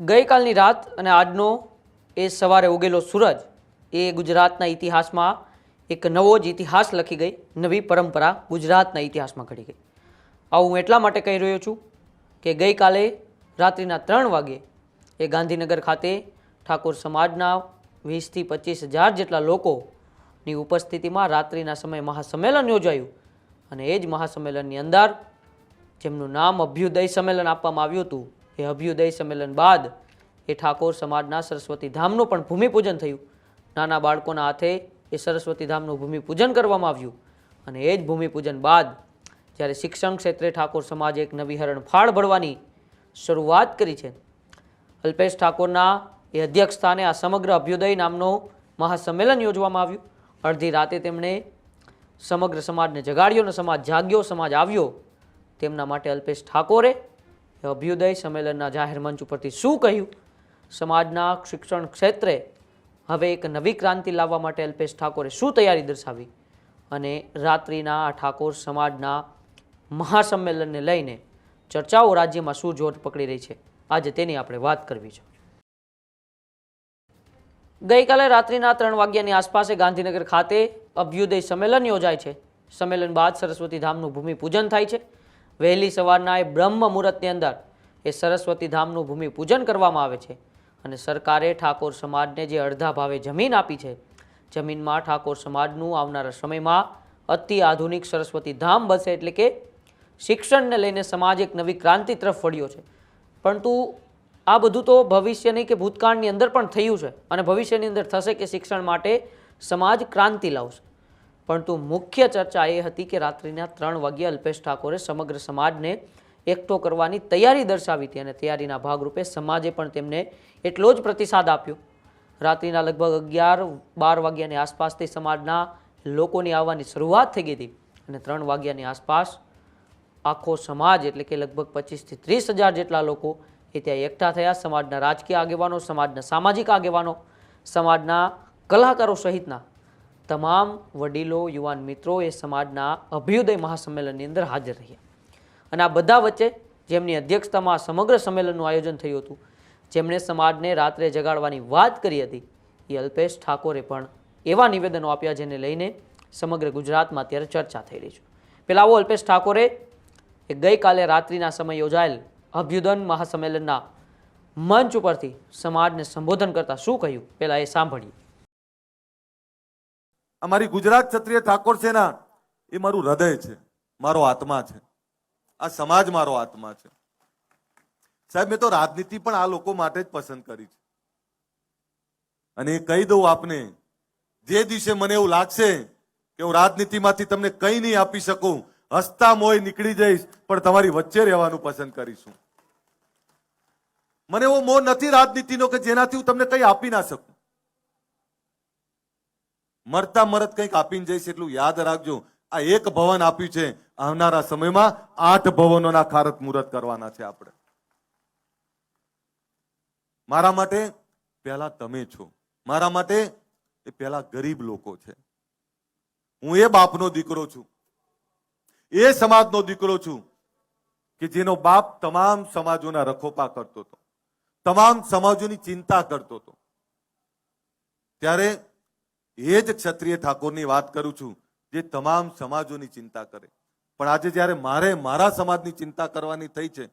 ગઈકાલની રાત અને આજનો એ સવારે ઉગેલો સૂરજ એ ગુજરાતના ઇતિહાસમાં એક નવો જ ઇતિહાસ લખી ગઈ, નવી પરંપરા ગુજરાતના ઇતિહાસમાં ઘડી ગઈ. આવું હું એટલા માટે કહી રહ્યો છું કે ગઈકાલે રાત્રિના ત્રણ વાગ્યે એ ગાંધીનગર ખાતે ઠાકોર સમાજના વીસથી પચીસ હજાર જેટલા લોકોની ઉપસ્થિતિમાં રાત્રિના સમયે મહાસંમેલન યોજાયું અને એ જ મહાસંમેલનની અંદર જેમનું નામ અભ્યુદય સંમેલન આપવામાં આવ્યું હતું એ અભ્યુદય સંમેલન બાદ એ ઠાકોર સમાજના સરસ્વતી ધામનું પણ ભૂમિપૂજન થયું. નાના બાળકોના હાથે એ સરસ્વતી ધામનું ભૂમિપૂજન કરવામાં આવ્યું અને એ જ ભૂમિપૂજન બાદ જ્યારે શિક્ષણ ક્ષેત્રે ઠાકોર સમાજે એક નવી હરણફાળ ભરવાની શરૂઆત કરી છે. અલ્પેશ ઠાકોરના એ અધ્યક્ષ સ્થાને આ સમગ્ર અભ્યુદય નામનો મહાસંમેલન યોજવામાં આવ્યું. અડધી રાતે તેમણે સમગ્ર સમાજને જગાડ્યો અને સમાજ જાગ્યો, સમાજ આવ્યો. તેમના માટે અલ્પેશ ઠાકોરે અભ્યુદય સંમેલનના જાહેર મંચ ઉપરથી શું કહ્યું? સમાજના શિક્ષણ ક્ષેત્રે હવે એક નવી ક્રાંતિ લાવવા માટે અલ્પેશ ઠાકોરે શું તૈયારી દર્શાવી? અને રાત્રિના આ ઠાકોર સમાજના મહાસંમેલનને લઈને ચર્ચાઓ રાજ્યમાં શું જોર પકડી રહી છે? આજે તેની આપણે વાત કરવી છે. ગઈકાલે રાત્રિના ત્રણ વાગ્યાની આસપાસે ગાંધીનગર ખાતે અભ્યુદય સંમેલન યોજાય છે. સંમેલન બાદ સરસ્વતી ધામનું ભૂમિપૂજન થાય છે. વહેલી સવારના એ બ્રહ્મ મુહૂર્તની અંદર એ સરસ્વતી ધામનું ભૂમિપૂજન કરવામાં આવે છે. અને સરકારે ઠાકોર સમાજને જે અડધા ભાવે જમીન આપી છે, જમીનમાં ઠાકોર સમાજનું આવનારા સમયમાં અતિ આધુનિક સરસ્વતી ધામ બસે એટલે કે શિક્ષણને લઈને સમાજ એક નવી ક્રાંતિ તરફ વળ્યો છે. પરંતુ આ બધું તો ભવિષ્યની કે ભૂતકાળની અંદર પણ થયું છે. અને ભવિષ્યની અંદર થશે કે શિક્ષણ માટે સમાજ ક્રાંતિ લાવશે. પરંતુ મુખ્ય ચર્ચા એ હતી કે રાત્રિના ત્રણ વાગ્યે અલ્પેશ ઠાકોરે સમગ્ર સમાજને એકઠો કરવાની તૈયારી દર્શાવી હતી અને તૈયારીના ભાગરૂપે સમાજે પણ તેમને એટલો જ પ્રતિસાદ આપ્યો. રાત્રિના લગભગ અગિયાર, બાર વાગ્યાની આસપાસથી સમાજના લોકોની આવવાની શરૂઆત થઈ ગઈ હતી અને ત્રણ વાગ્યાની આસપાસ આખો સમાજ એટલે કે લગભગ પચીસથી ત્રીસ હજાર જેટલા લોકો એ ત્યાં એકઠા થયા. સમાજના રાજકીય આગેવાનો, સમાજના સામાજિક આગેવાનો, સમાજના કલાકારો સહિતના તમામ વડીલો, યુવાન મિત્રો એ સમાજના અભ્યુદય મહાસંમેલનની અંદર હાજર રહ્યા. અને આ બધા વચ્ચે જેમની અધ્યક્ષતામાં સમગ્ર સંમેલનનું આયોજન થયું હતું, જેમણે સમાજને રાત્રે જગાડવાની વાત કરી હતી, એ અલ્પેશ ઠાકોરે પણ એવા નિવેદનો આપ્યા જેને લઈને સમગ્ર ગુજરાતમાં અત્યારે ચર્ચા થઈ રહી છે. પેલા આવો અલ્પેશ ઠાકોરે, એ ગઈકાલે રાત્રિના સમય યોજાયેલ અભ્યુદન મહાસંમેલનના મંચ ઉપરથી સમાજને સંબોધન કરતા શું કહ્યું? પેલા એ સાંભળીએ. અમારી ગુજરાત ક્ષત્રિય ઠાકોર સેના એ મારું હૃદય છે, મારો આત્મા છે. આ સમાજ મારો આત્મા છે. સાહેબ, મેં તો રાજનીતિ પણ આ લોકો માટે જ પસંદ કરી છે. અને એ કહી દઉં આપને, જે દિવસે મને એવું લાગશે કે હું રાજનીતિમાંથી તમને કંઈ નહીં આપી શકું, હસતા મોય નીકળી જઈશ, પણ તમારી વચ્ચે રહેવાનું પસંદ કરીશું. મને એવો મોહ નથી રાજનીતિનો કે જેનાથી હું તમને કંઈ આપી ના શકું. મરતા મરત કંઈક આપીને જઈશ એટલું યાદ રાખજો. આ એક ભવન આપ્યું છે. આવનારા સમયમાં આઠ ભવનોના ખારત મુહૂર્ત કરવાના છે આપણે. મારા માટે પહેલા તમે છો. મારા માટે એ પહેલા ગરીબ લોકો છે. હું એ બાપનો દીકરો છું. એ સમાજનો દીકરો છું કે જેનો બાપ તમામ સમાજોના રખોપા કરતો હતો. તમામ સમાજોની ચિંતા કરતો હતો. ત્યારે એ જ ક્ષત્રિય ઠાકોરની વાત કરું છું, જે તમામ સમાજોની ચિંતા કરે. પણ આજે જ્યારે મારે મારા સમાજની ચિંતા કરવાની થઈ છે,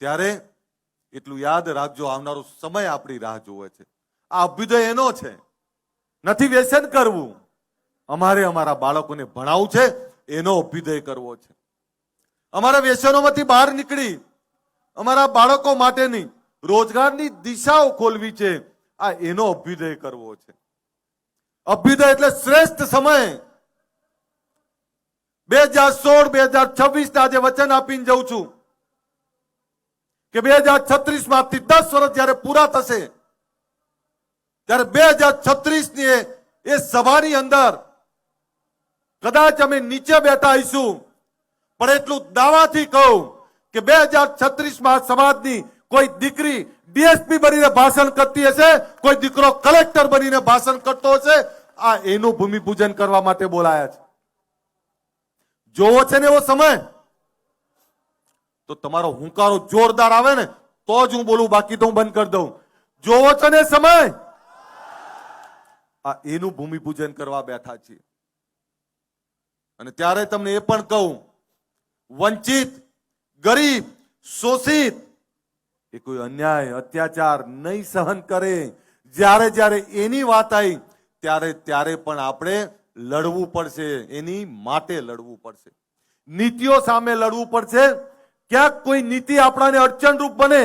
ત્યારે એટલું યાદ રાખજો, આવનારો સમય આપણી રાહ જોવે છે. આ અભ્યુદય એનો છે. નથી વ્યસન કરવું. અમારે અમારા બાળકોને ભણાવવું છે, એનો અભ્યુદય કરવો છે. અમારા વ્યસનોમાંથી બહાર નીકળી, અમારા બાળકો માટેની રોજગારની દિશાઓ ખોલવી છે, આ એનો અભ્યુદય કરવો છે. અભ્યુદય એટલે શ્રેષ્ઠ સમય. બે હજાર સોળ, બે હજાર છવ્વીસ આજે વચન આપીને જઉં છું કે બે હજાર છત્રીસમાંથી દસ વર્ષ જયારે પૂરા થશે, ત્યારે બે હજાર છત્રીસની એ- સભાની અંદર કદાચ અમે નીચે બેઠા આવીશું પણ એટલું દાવાથી કહું કે બે હજાર છત્રીસમાં સમાજની કોઈ દીકરી ડીએસપી બનીને ભાષણ કરતી હશે, કોઈ દીકરો કલેક્ટર બનીને ભાષણ કરતો હશે, આ એનું ભૂમિપૂજન કરવા માટે બોલાયા છે. જોવો છે ને એવો સમય? તો તમારો હુંકારો જોરદાર આવે ને, તો જ હું બોલું, બાકી તો હું બંધ કરી દઉં. જોવો છો ને સમય? આ એનું ભૂમિપૂજન કરવા બેઠા છીએ. અને ત્યારે તમને એ પણ કહું, વંચિત, ગરીબ, શોષિત એ કોઈ અન્યાય, અત્યાચાર નહીં સહન કરે, જ્યારે જ્યારે એની વાત આવી, ત્યારે ત્યારે પણ આપણે લડવું પડશે, એની માટે લડવું પડશે. નીતિઓ સામે લડવું પડશે. ક્યાંક કોઈ નીતિ આપણાને અડચણરૂપ બને,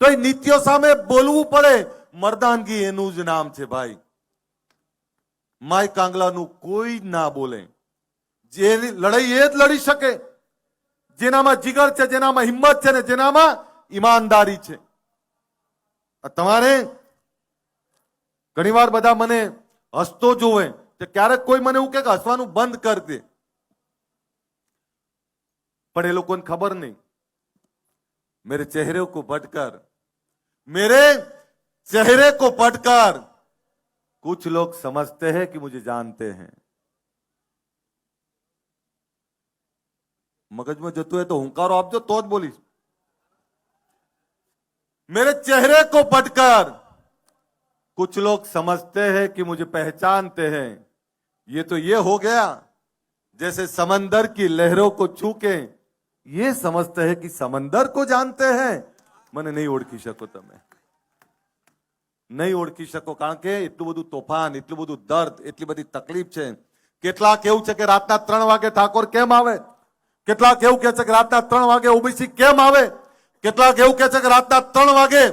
તો એ નીતિઓ સામે બોલવું પડે. મર્દાનગી એનું જ નામ છે ભાઈ. માય કાંગલાનું કોઈ ના બોલે. જે લડાઈ એ જ લડી શકે. જેનામાં જીગર છે, જેનામાં હિંમત છે ને જેનામાં ઈમાનદારી છે આ તમારે ઘણીવાર બધા મને હસતો જોવે કે ક્યારેક કોઈ મને એવું કહે કે હસવાનું બંધ કર દે પણ એ લોકોને ખબર નહીં मेरे चेहरे को पढ़कर मेरे चेहरे को पढ़कर कुछ लोग समझते हैं कि मुझे जानते हैं મગજમાં જતું હોય તો હુંકારો આપજો તો જ બોલીશ मेरे चेहरे को पढ़कर कुछ लोग समझते हैं कि मुझे पहचानते हैं ये तो ये हो गया जैसे समंदर की लहरों को छू के ये समझते हैं कि समंदर को जानते हैं મને નહીં ઓળખી શકો તમે નહીં ઓળખી શકો કારણ કે એટલું બધું તોફાન એટલું બધું દર્દ એટલી બધી તકલીફ છે કેટલાક એવું છે કે રાતના ત્રણ વાગે ઠાકોર કેમ આવે કેટલાક એવું કે છે કે રાતના ત્રણ વાગે ઓબીસી કેમ આવે કેટલાક એવું કે છે કે રાતના ત્રણ વાગે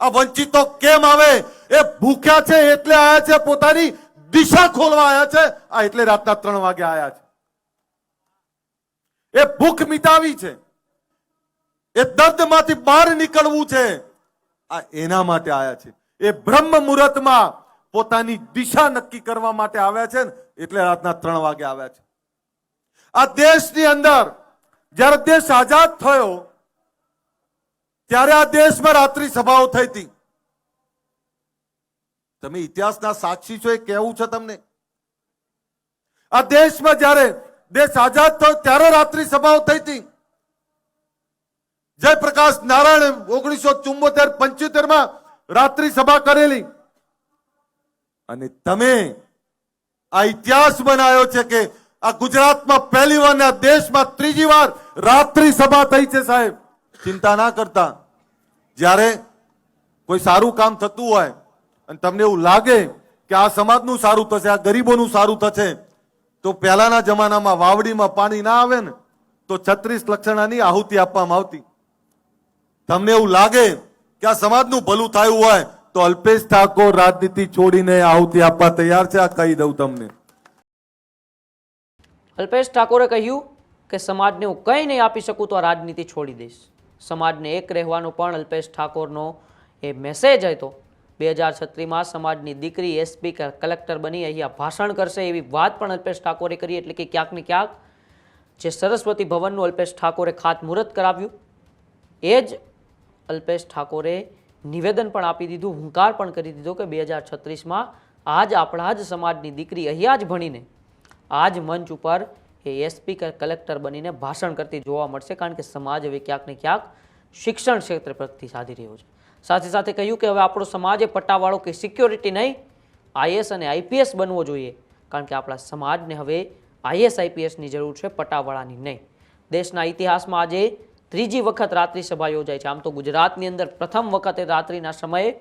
આ વંચિતો કેમ આવે? એ ભૂખ્યા છે એટલે આવ્યા છે, પોતાની દિશા ખોલવા આવ્યા છે. આ એટલે રાતના ત્રણ વાગે આવ્યા છે. એ ભૂખ મિટાવી છે. એ દર્દમાંથી બહાર નીકળવું છે. આ એના માટે આવ્યા છે. એ બ્રહ્મ મુહૂર્તમાં પોતાની દિશા નક્કી કરવા માટે આવ્યા છે ને, એટલે રાતના ત્રણ વાગે આવ્યા છે. આ દેશની અંદર, જ્યારે દેશ આઝાદ થયો ત્યારે આ દેશમાં રાત્રિ સભાઓ થઈ હતી તમે ઇતિહાસના સાક્ષી છો એ કહેવું છે તમને? આ દેશમાં જ્યારે દેશ આઝાદ થયો ત્યારે રાત્રિ સભાઓ થઈ હતી જયપ્રકાશ નારાયણ ઓગણીસો ચુમ્બોતેર પંચોતેરમાં રાત્રિ સભા કરેલી. અને તમે આ ઇતિહાસ બનાવ્યો છે કે આ ગુજરાતમાં પહેલી વાર દેશમાં ત્રીજી વાર રાત્રિ સભા થઈ છે સાહેબ. ચિંતા ના કરતા. જ્યારે કોઈ સારું કામ થતું હોય અને તમને એવું લાગે કે આ સમાજનું સારું થશે, આ ગરીબોનું સારું થશે, તો પહેલાના જમાનામાં વાવડીમાં પાણી ના આવે ને, તો છત્રીસ લક્ષણાની આહુતિ આપવામાં આવતી. તમને એવું લાગે કે આ સમાજનું ભલું થયું હોય, તો અલ્પેશ ઠાકોર રાજનીતિ છોડીને આહુતિ આપવા તૈયાર છે, આ કહી દઉં તમને. અલ્પેશ ઠાકોરે કહ્યું કે સમાજને હું કંઈ નહીં આપી શકું તો આ રાજનીતિ છોડી દઈશ. સમાજને એક રહેવાનો પણ અલ્પેશ ઠાકોરનો એ મેસેજ હતો. બે હજાર છત્રીસમાં સમાજની દીકરી એસપી કલેક્ટર બની અહીંયા ભાષણ કરશે એવી વાત પણ અલ્પેશ ઠાકોરે કરી એટલે કે ક્યાંક ને ક્યાંક જે સરસ્વતી ભવનનું અલ્પેશ ઠાકોરે ખાતમુહૂર્ત કરાવ્યું. એ જ અલ્પેશ ઠાકોરે નિવેદન પણ આપી દીધું, હુંકાર પણ કરી દીધો કે બે હજાર છત્રીસમાં આજ આપણા જ સમાજની દીકરી અહીંયા જ ભણીને આ જ મંચ ઉપર એ એસપી કે કલેક્ટર બનીને ભાષણ કરતી જોવા મળશે, કારણ કે સમાજ હવે ક્યાંક ને ક્યાંક શિક્ષણ ક્ષેત્ર પ્રગતિ સાધી રહ્યો છે. સાથે સાથે કહ્યું કે હવે આપણો સમાજ એ પટ્ટાવાળો કે સિક્યોરિટી નહીં આઈએસ અને આઈપીએસ બનવો જોઈએ, કારણ કે આપણા સમાજને હવે આઈએસ આઈપીએસની જરૂર છે, પટ્ટાવાળાની નહીં. દેશના ઇતિહાસમાં આજે ત્રીજી વખત રાત્રિ સભા યોજાય છે. આમ તો ગુજરાતની અંદર પ્રથમ વખતે રાત્રિના સમયે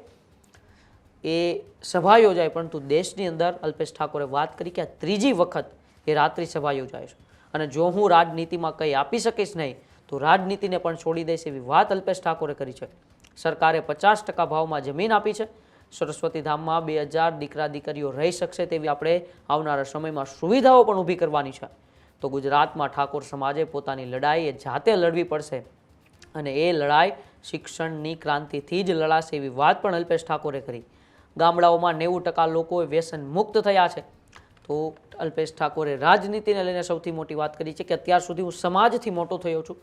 એ સભા યોજાય પરંતુ દેશની અંદર અલ્પેશ ઠાકોરે વાત કરી કે આ ત્રીજી વખત એ રાત્રિ સભા યોજાય છે. અને જો હું રાજનીતિમાં કંઈ આપી શકીશ નહીં, તો રાજનીતિને પણ છોડી દઈશ એવી વાત અલ્પેશ ઠાકોરે કરી છે. સરકારે પચાસ ટકા ભાવમાં જમીન આપી છે. સરસ્વતી ધામમાં બે હજાર દીકરા દીકરીઓ રહી શકશે તેવી આપણે આવનારા સમયમાં સુવિધાઓ પણ ઊભી કરવાની છે. તો ગુજરાતમાં ઠાકોર સમાજે પોતાની લડાઈ જાતે લડવી પડશે. અને એ લડાઈ શિક્ષણની ક્રાંતિથી જ લડાશે એવી વાત પણ અલ્પેશ ઠાકોરે કરી. ગામડાઓમાં નેવું ટકા લોકો વ્યસન મુક્ત થયા છે. તો અલ્પેશ ઠાકોરે રાજનીતિને લઈને સૌથી મોટી વાત કરી છે કે અત્યાર સુધી હું સમાજથી મોટો થયો છું.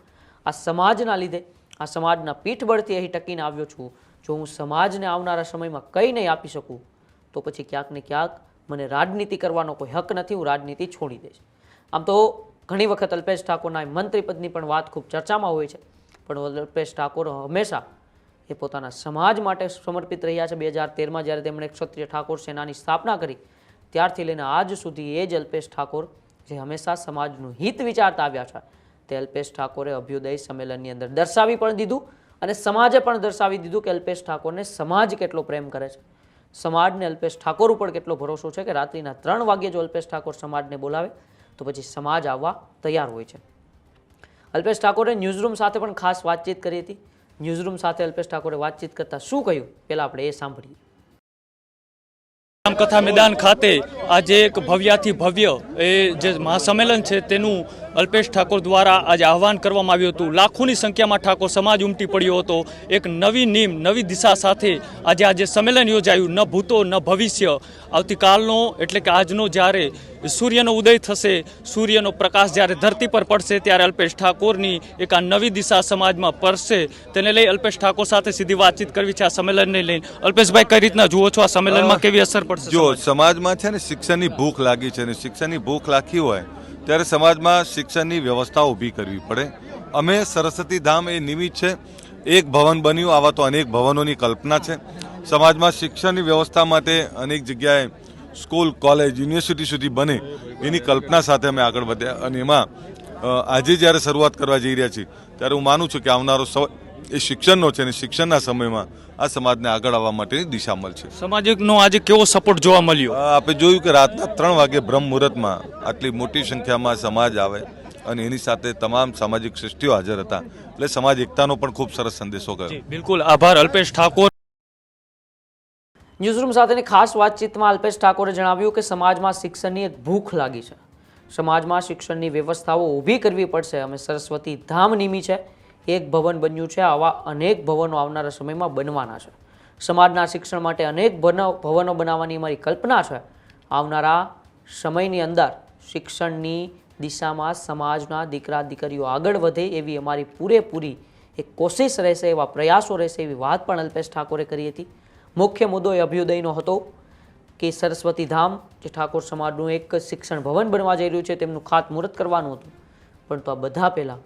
આ સમાજના લીધે, આ સમાજના પીઠબળથી અહીં ટકીને આવ્યો છું. જો હું સમાજને આવનારા સમયમાં કંઈ નહીં આપી શકું, તો પછી ક્યાંક ને ક્યાંક મને રાજનીતિ કરવાનો કોઈ હક નથી, હું રાજનીતિ છોડી દઈશ. આમ તો ઘણી વખત અલ્પેશ ઠાકોરના મંત્રીપદની પણ વાત ખૂબ ચર્ચામાં હોય છે. પણ અલ્પેશ ઠાકોર હંમેશા એ પોતાના સમાજ માટે સમર્પિત રહ્યા છે. બે હજાર તેરમાં જ્યારે તેમણે ક્ષત્રિય ઠાકોર સેનાની સ્થાપના કરી ત્યારથી લઈને આજ સુધી એ જ અલ્પેશ ઠાકોર જે હંમેશા સમાજનું હિત વિચારતા આવ્યા છે, તે અલ્પેશ ઠાકોરે અભ્યુદય સંમેલનની અંદર દર્શાવી પણ દીધું અને સમાજે પણ દર્શાવી દીધું કે અલ્પેશ ઠાકોરને સમાજ કેટલો પ્રેમ કરે છે. સમાજને અલ્પેશ ઠાકોર ઉપર કેટલો ભરોસો છે કે રાત્રિના ત્રણ વાગ્યે જો અલ્પેશ ઠાકોર સમાજને બોલાવે, તો પછી સમાજ આવવા તૈયાર હોય છે. અલ્પેશ ઠાકોરે ન્યૂઝરૂમ સાથે પણ ખાસ વાતચીત કરી હતી. ન્યૂઝરૂમ સાથે અલ્પેશ ઠાકોરે વાતચીત કરતાં શું કહ્યું? પહેલાં આપણે એ સાંભળીએ. રામકથા મેદાન ખાતે આજે એક ભવ્યાથી ભવ્ય એ જે મહાસંમેલન છે તેનું અલ્પેશ ઠાકોર દ્વારા આજે આહવાન કરવામાં આવ્યું હતું. લાખોની સંખ્યામાં ઠાકોર સમાજ ઉમટી પડ્યો હતો. એક નવી નીમ નવી દિશા સાથે આજે આજે સંમેલન યોજાયું. ન ભૂતો ન ભવિષ્ય. આવતીકાલનો એટલે કે આજનો જ્યારે સૂર્યનો ઉદય થશે સૂર્યનો પ્રકાશ જ્યારે ધરતી પર પડશે ત્યારે અલ્પેશ ઠાકોરની એક આ નવી દિશા સમાજમાં પડશે તેને લઈ અલ્પેશ ઠાકોર સાથે સીધી વાતચીત કરવી છે આ સંમેલનને લઈને. અલ્પેશભાઈ કઈ રીતના જુઓ છો આ સંમેલનમાં કેવી અસર પડશે જો સમાજમાં છે ને શિક્ષણની ભૂખ લાગી છે ને શિક્ષણની ભૂખ લાગી હોય ત્યારે સમાજમાં શિક્ષણની વ્યવસ્થા ઊભી કરવી પડે. અમે સરસ્વતી ધામ એ નિમિત્ત છે. એક ભવન બન્યું, આવા તો અનેક ભવનોની કલ્પના છે. સમાજમાં શિક્ષણની વ્યવસ્થા માટે અનેક જગ્યાએ સ્કૂલ, કોલેજ, યુનિવર્સિટી સુધી બને એની કલ્પના સાથે અમે આગળ વધ્યા. અને એમાં આજે જ્યારે શરૂઆત કરવા જઈ રહ્યા છીએ, ત્યારે હું માનું છું કે આવનારો સમય એ શિક્ષણનો છે અને શિક્ષણના સમયમાં આ સમાજને આગળ આવવા માટેની દિશા મળશે સામાજિકનો આજે કેવો સપોર્ટ જોવા મળ્યો? આપણે જોયું કે રાતના ત્રણ વાગે બ્રહ્મ મુહૂર્તમાં આટલી મોટી સંખ્યામાં સમાજ આવે અને એની સાથે તમામ સામાજિક સૃષ્ટિઓ હાજર હતા. એટલે સમાજ એકતાનો પણ ખૂબ સરસ સંદેશો ગયો. બિલકુલ. આભાર અલ્પેશ ઠાકોર. ન્યૂઝરૂમ સાથેની ખાસ વાતચીતમાં અલ્પેશ ઠાકોરે જણાવ્યું કે સમાજમાં શિક્ષણની એક ભૂખ લાગી છે. સમાજમાં શિક્ષણની વ્યવસ્થાઓ ઊભી કરવી પડશે. અમે સરસ્વતી ધામ નિમી છે. એક ભવન બન્યું છે, આવા અનેક ભવનો આવનારા સમયમાં બનવાના છે. સમાજના શિક્ષણ માટે અનેક ભવનો બનાવવાની અમારી કલ્પના છે. આવનારા સમયની અંદર શિક્ષણની દિશામાં સમાજના દીકરા, દીકરીઓ આગળ વધે એવી અમારી પૂરેપૂરી એક કોશિશ રહેશે, એવા પ્રયાસો રહેશે એવી વાત પણ અલ્પેશ ઠાકોરે કરી હતી. મુખ્ય મુદ્દો એ અભ્યુદયનો હતો કે સરસ્વતી ધામ, જે ઠાકોર સમાજનું એક શિક્ષણ ભવન બનવા જઈ રહ્યું છે, તેમનું ખાતમુહૂર્ત કરવાનું હતું. પરંતુ આ બધા પહેલાં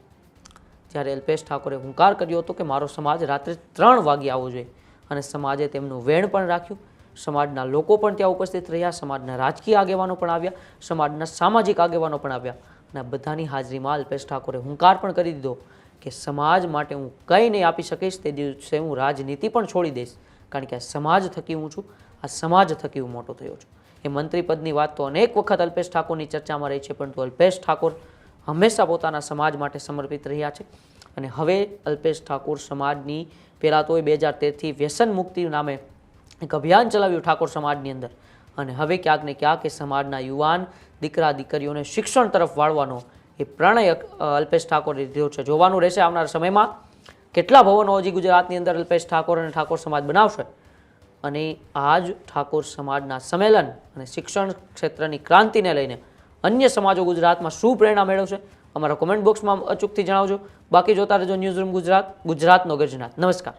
જ્યારે અલ્પેશ ઠાકોરે હુંકાર કર્યો હતો કે મારો સમાજ રાત્રે ત્રણ વાગે આવવો જોઈએ અને સમાજે તેમનું વેણ પણ રાખ્યું. સમાજના લોકો પણ ત્યાં ઉપસ્થિત રહ્યા, સમાજના રાજકીય આગેવાનો પણ આવ્યા, સમાજના સામાજિક આગેવાનો પણ આવ્યા અને બધાની હાજરીમાં અલ્પેશ ઠાકોરે હુંકાર પણ કરી દીધો કે સમાજ માટે હું કંઈ નહીં આપી શકીશ, તે દિવસે હું રાજનીતિ પણ છોડી દઈશ, કારણ કે આ સમાજ થકી હું છું, આ સમાજ થકી હું મોટો થયો છું. એ મંત્રી પદની વાત તો અનેક વખત અલ્પેશ ઠાકોરની ચર્ચામાં રહી છે, પરંતુ અલ્પેશ ઠાકોર હંમેશા પોતાના સમાજ માટે સમર્પિત રહ્યા છે. અને હવે અલ્પેશ ઠાકોર સમાજની, પહેલાં તો એ બે હજાર તેરથી વ્યસન મુક્તિ નામે એક અભિયાન ચલાવ્યું ઠાકોર સમાજની અંદર. અને હવે ક્યાંક ને ક્યાંક એ સમાજના યુવાન દીકરા દીકરીઓને શિક્ષણ તરફ વાળવાનો એ પ્રણય અલ્પેશ ઠાકોરે લીધો છે. જોવાનું રહેશે આવનારા સમયમાં કેટલા ભવનો હજી ગુજરાતની અંદર અલ્પેશ ઠાકોર અને ઠાકોર સમાજ બનાવશે. અને આ જ ઠાકોર સમાજના સંમેલન અને શિક્ષણ ક્ષેત્રની ક્રાંતિને લઈને અન્ય સમાજો ગુજરાતમાં શું પ્રેરણા મેળવશે? અમારા કોમેન્ટ બોક્સમાં અચૂકથી જણાવજો. બાકી જોતા રહેજો ન્યૂઝ રૂમ ગુજરાત, ગુજરાતનો ગર્જનાથ નમસ્કાર.